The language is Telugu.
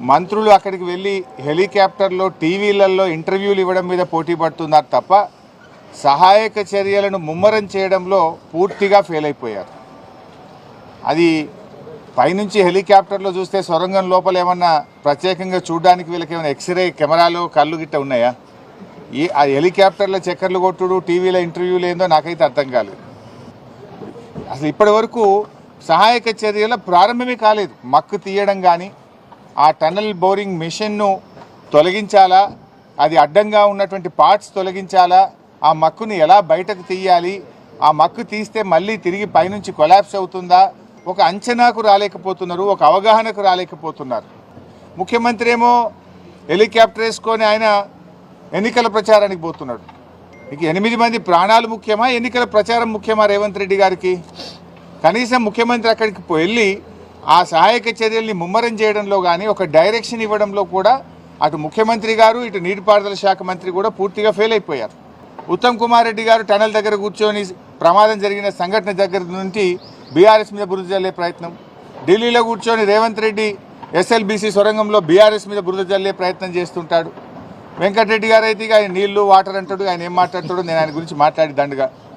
మంత్రులు అక్కడికి వెళ్ళి హెలికాప్టర్లో టీవీలలో ఇంటర్వ్యూలు ఇవ్వడం మీద పోటీ పడుతున్నారు తప్ప సహాయక చర్యలను ముమ్మరం చేయడంలో పూర్తిగా ఫెయిల్ అయిపోయారు. అది పైనుంచి హెలికాప్టర్లో చూస్తే సొరంగం లోపల ఏమన్నా ప్రత్యేకంగా చూడడానికి వీళ్ళకి ఏమైనా ఎక్స్రే కెమెరాలు కళ్ళు గిట్ట ఉన్నాయా? ఈ ఆ హెలికాప్టర్ల చక్కర్లు కొట్టుడు టీవీలో ఇంటర్వ్యూలు ఏందో నాకైతే అర్థం కాలేదు. అసలు ఇప్పటి వరకు సహాయక చర్యల ప్రారంభమే కాలేదు. మక్కు తీయడం కానీ ఆ టనల్ బోరింగ్ మిషన్ను తొలగించాలా? అది అడ్డంగా ఉన్నటువంటి పార్ట్స్ తొలగించాలా? ఆ మక్కుని ఎలా బయటకు తీయాలి? ఆ మక్కు తీస్తే మళ్ళీ తిరిగి పైనుంచి కొలాప్స్ అవుతుందా? ఒక అంచనాకు రాలేకపోతున్నారు ఒక అవగాహనకు రాలేకపోతున్నారు. ముఖ్యమంత్రి ఏమో హెలికాప్టర్ వేసుకొని ఆయన ఎన్నికల ప్రచారానికి పోతున్నాడు. ఇక ఎనిమిది మంది ప్రాణాలు ముఖ్యమా? ఎన్నికల ప్రచారం ముఖ్యమా రేవంత్ రెడ్డి గారికి? కనీసం ముఖ్యమంత్రి అక్కడికి వెళ్ళి ఆ సహాయక చర్యల్ని ముమ్మరం చేయడంలో కానీ ఒక డైరెక్షన్ ఇవ్వడంలో కూడా అటు ముఖ్యమంత్రి గారు ఇటు నీటిపారుదల శాఖ మంత్రి కూడా పూర్తిగా ఫెయిల్ అయిపోయారు. ఉత్తమ్ కుమార్ రెడ్డి గారు టనల్ దగ్గర కూర్చొని ప్రమాదం జరిగిన సంఘటన దగ్గర నుండి బీఆర్ఎస్ మీద బురద జల్లే ప్రయత్నం. ఢిల్లీలో కూర్చొని రేవంత్ రెడ్డి ఎస్ఎల్బీసీ సొరంగంలో బీఆర్ఎస్ మీద బురద జల్లే ప్రయత్నం చేస్తుంటాడు. వెంకటరెడ్డి గారు అయితే ఆయన నీళ్ళు వాటర్ అంటాడు ఆయన ఏం మాట్లాడతాడో నేను ఆయన గురించి మాట్లాడి దండగా.